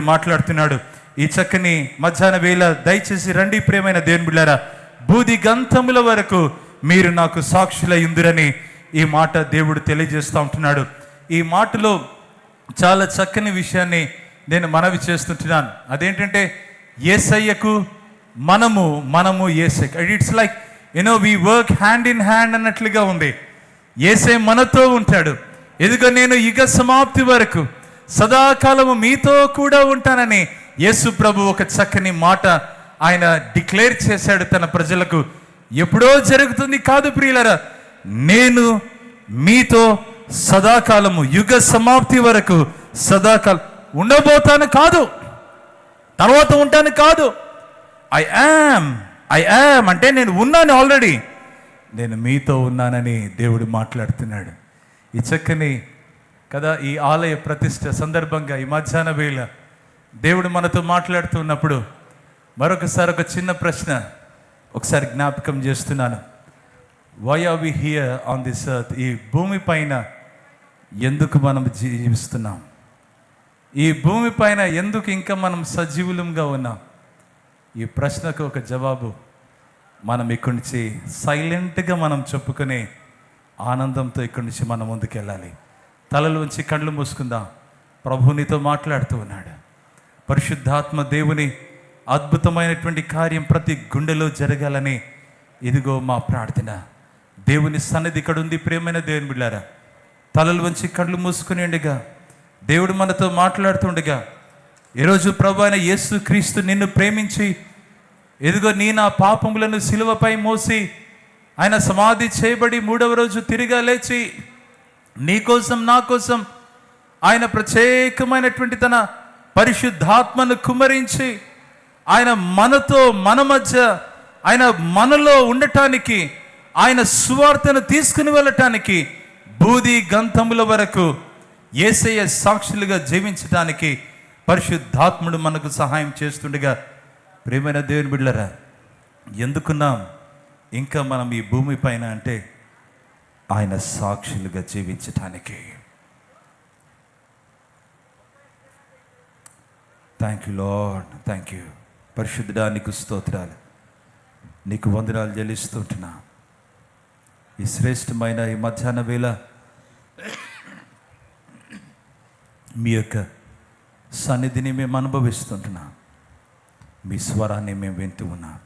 మాట్లాడుతున్నాడు. ఈ చక్కని మధ్యాహ్న వేళ దయచేసి రండి ప్రేమైన దేవుని బిళ్ళారా. బూది గంధముల వరకు మీరు నాకు సాక్షుల ఇందురని ఈ మాట దేవుడు తెలియజేస్తూ ఉంటున్నాడు. ఈ మాటలో చాలా చక్కని విషయాన్ని నేను మనవి చేస్తుంటున్నాను. అదేంటంటే ఏసయ్యకు మనము మనము Yesayya. It's like you know we work hand in hand అన్నట్లుగా ఉంది. ఏసై మనతో ఉంటాడు. ఎదుగో నేను యుగ సమాప్తి వరకు సదాకాలము మీతో కూడా ఉంటానని యేసు ప్రభు ఒక చక్కని మాట ఆయన డిక్లేర్ చేశాడు తన ప్రజలకు. ఎప్పుడో జరుగుతుంది కాదు ప్రియులరా నేను మీతో సదాకాలము యుగ సమాప్తి వరకు సదాకాలం ఉండబోతాను కాదు. తర్వాత ఉంటాను కాదు. ఐ యామ్ ఐ యామ్ అంటే నేను ఉన్నాను ఆల్రెడీ నేను మీతో ఉన్నానని దేవుడు మాట్లాడుతున్నాడు. ఈ చక్కని కదా ఈ ఆలయ ప్రతిష్ట సందర్భంగా ఈ మధ్యాహ్న వేళ దేవుడు మనతో మాట్లాడుతున్నప్పుడు మరొకసారి ఒక చిన్న ప్రశ్న ఒకసారి జ్ఞాపకం చేస్తున్నాను. Why are we here on this earth ఈ భూమి పైన ఎందుకు మనం జీవిస్తున్నాం? ఈ భూమి పైన ఎందుకు ఇంకా మనం సజీవులంగా ఉన్నాం? ఈ ప్రశ్నకు ఒక జవాబు మనం ఇక్కడి నుంచి సైలెంట్గా మనం చెప్పుకునే ఆనందంతో ఇక్కడి నుంచి మనం ముందుకెళ్ళాలి. తలలు ఉంచి కళ్ళు మూసుకుందాం. ప్రభు నీతో మాట్లాడుతూ ఉన్నాడు. పరిశుద్ధాత్మ దేవుని అద్భుతమైనటువంటి కార్యం ప్రతి గుండెలో జరగాలని ఇదిగో మా ప్రార్థన. దేవుని సన్నిధి ఇక్కడ ఉంది ప్రేమైన దేవుని బిళ్ళారా తలలు వంచి కళ్ళు మూసుకుని దేవుడు మనతో మాట్లాడుతుండగా ఈరోజు ప్రభు అయిన యేసు క్రీస్తు నిన్ను ప్రేమించి ఎదుగో నీ నా పాపములను సిలువపై మోసి ఆయన సమాధి చేయబడి మూడవ రోజు తిరిగా లేచి నీ కోసం నా కోసం ఆయన ప్రత్యేకమైనటువంటి తన పరిశుద్ధాత్మను కుమరించి ఆయన మనతో మన మధ్య ఆయన మనలో ఉండటానికి ఆయన సువార్తను తీసుకుని వెళ్ళటానికి బూది గంధముల వరకు ఏసయ్య సాక్షులుగా జీవించటానికి పరిశుద్ధాత్ముడు మనకు సహాయం చేస్తుండగా ప్రేమైన దేవుని బిడ్డరా ఎందుకున్నాం? ఇంకా మనం ఈ భూమి పైన అంటే ఆయన సాక్షులుగా జీవించటానికి. Thank you lord thank you పరిశుద్ధుడా నీకు స్తోత్రాలు. నీకు వందనాలు చెల్లిస్తుంటున్నా ఈ శ్రేష్టమైన ఈ మధ్యాహ్న వేళ మీ యొక్క సన్నిధిని మేము అనుభవిస్తుంటున్నాం మీ స్వరాన్ని మేము వింటూ ఉన్నాం.